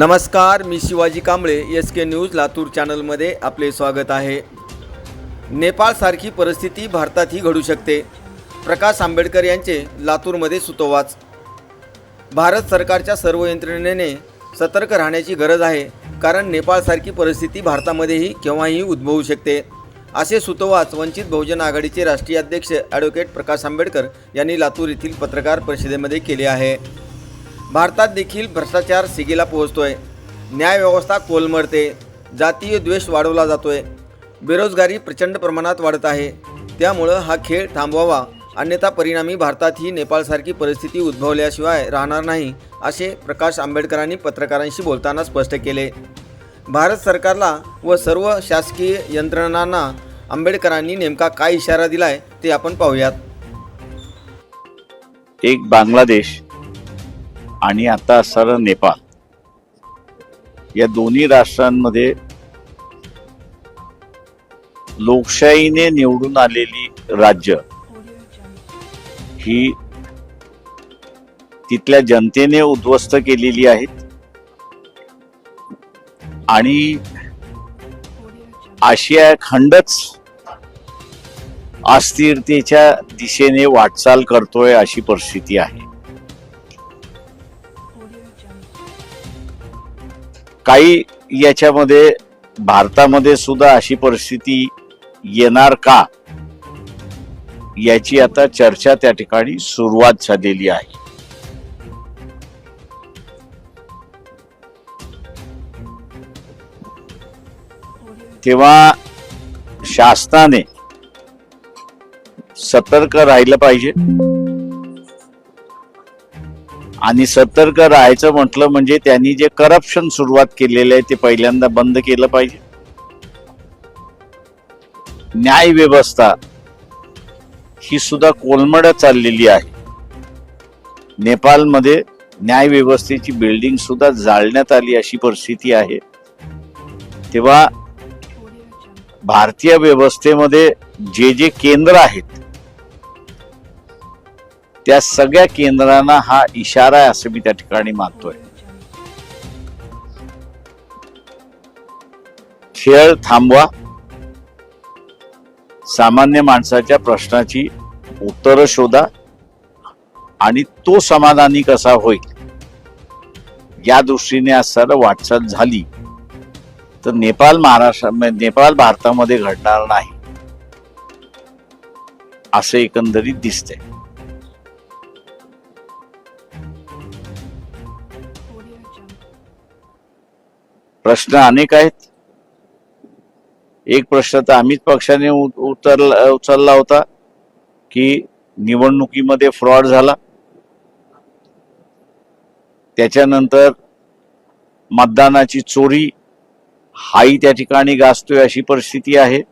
नमस्कार मी Shivaji Kamble S K news Latur चॅनलमध्ये आपले स्वागत आहे. नेपाळसारखी परिस्थिती भारतातही घडू शकते. प्रकाश आंबेडकर यांचे लातूरमध्ये सुतोवाच. भारत सरकारच्या सर्व यंत्रणेने सतर्क राहण्याची गरज आहे कारण नेपाळसारखी परिस्थिती भारतामध्येही केव्हाही उद्भवू शकते. असे सुतोवाच वंचित बहुजन आघाडीचे राष्ट्रीय अध्यक्ष ॲडव्होकेट प्रकाश आंबेडकर यांनी लातूर येथील पत्रकार परिषदेमध्ये केले आहे. भारतात देखील भ्रष्टाचार सिगीला पोहोचतोय. न्यायव्यवस्था कोलमडते. जातीय द्वेष वाढवला जातोय. बेरोजगारी प्रचंड प्रमाणात वाढत आहे. त्यामुळं हा खेळ थांबवावा. अन्यथा परिणामी भारतात ही नेपाळसारखी परिस्थिती उद्भवल्याशिवाय राहणार नाही असे प्रकाश आंबेडकरांनी पत्रकारांशी बोलताना स्पष्ट केले. भारत सरकारला व सर्व शासकीय यंत्रणांना आंबेडकरांनी नेमका काय इशारा दिलाय ते आपण पाहूयात. एक बांगलादेश आणि आता असणारं नेपाळ. या दोन्ही राष्ट्रांमध्ये लोकशाहीने निवडून आलेली राज्य ही तिथल्या जनतेने उद्ध्वस्त केलेली आहेत. आणि आशिया खंडच अस्थिरतेच्या दिशेने वाटचाल करतोय अशी परिस्थिती आहे. काही याच्यामध्ये भारतामध्ये सुद्धा अशी परिस्थिती येणार का? याची आता चर्चा त्या ठिकाणी सुरुवात झालेली आहे. तेव्हा शासनाने सतर्क राहिलं पाहिजे. आणि सतर्क राहायचं म्हटलं म्हणजे त्यांनी जे करप्शन सुरुवात केलेलं आहे ते पहिल्यांदा बंद केलं पाहिजे. न्याय व्यवस्था ही सुद्धा कोलमडत चाललेली आहे. नेपाळमध्ये न्याय व्यवस्थेची बिल्डिंग सुद्धा जाळण्यात आली अशी परिस्थिती आहे. तेव्हा भारतीय व्यवस्थेमध्ये जे जे केंद्र आहेत त्या सगळ्या केंद्रांना हा इशारा आहे असं मी त्या ठिकाणी मानतोय. खेळ थांबवा. सामान्य माणसाच्या प्रश्नाची उत्तरं शोधा आणि तो समाधानी कसा होईल? या दृष्टीने आज सर वाटचाल झाली. तर नेपाळ महाराष्ट्र नेपाळ भारतामध्ये घडणार नाही. असं एकंदरीत दिसतंय. प्रश्न अनेक आहेत. एक प्रश्न तर अमित पक्षाने उ- उचलला उचलला होता की निवडणुकीमध्ये फ्रॉड झाला. त्याच्यानंतर मतदानाची चोरी हाही त्या ठिकाणी गाजतोय अशी परिस्थिती आहे.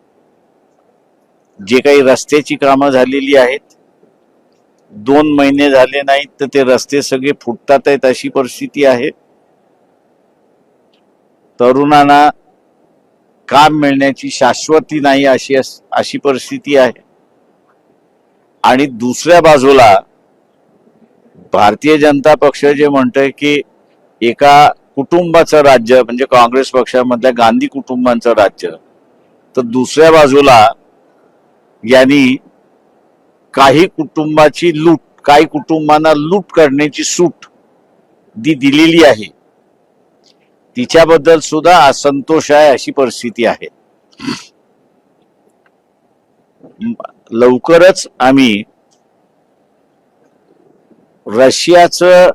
जे काही रस्त्याची कामं झालेली आहेत दोन महिने झाले नाहीत तर ते रस्ते सगळे फुटतात आहेत अशी परिस्थिती आहे. तरुणांना काम मिळण्याची शाश्वती नाही अशी अस- अशी परिस्थिती आहे. आणि दुसऱ्या बाजूला भारतीय जनता पक्ष जे म्हणतोय की एका कुटुंबाचं राज्य म्हणजे काँग्रेस पक्षामधल्या गांधी कुटुंबांचं राज्य तर दुसऱ्या बाजूला यांनी काही कुटुंबाची लूट काही कुटुंबांना लूट करण्याची सूट दी दिलेली आहे. तिच्याबद्दल सुद्धा असंतोष आहे अशी परिस्थिती आहे. लवकरच आम्ही रशियाचं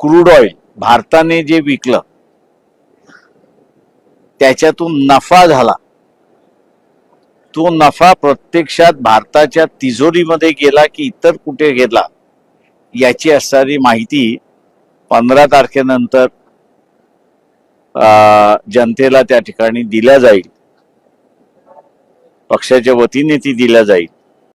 क्रूड ऑइल भारताने जे विकलं त्याच्यातून नफा झाला. तो नफा प्रत्यक्षात भारताच्या तिजोरीमध्ये गेला की इतर कुठे गेला याची असणारी माहिती पंधरा तारखेनंतर जनतेला त्या ठिकाणी दिल्या जाईल. पक्षाच्या वतीने ती दिल्या जाईल.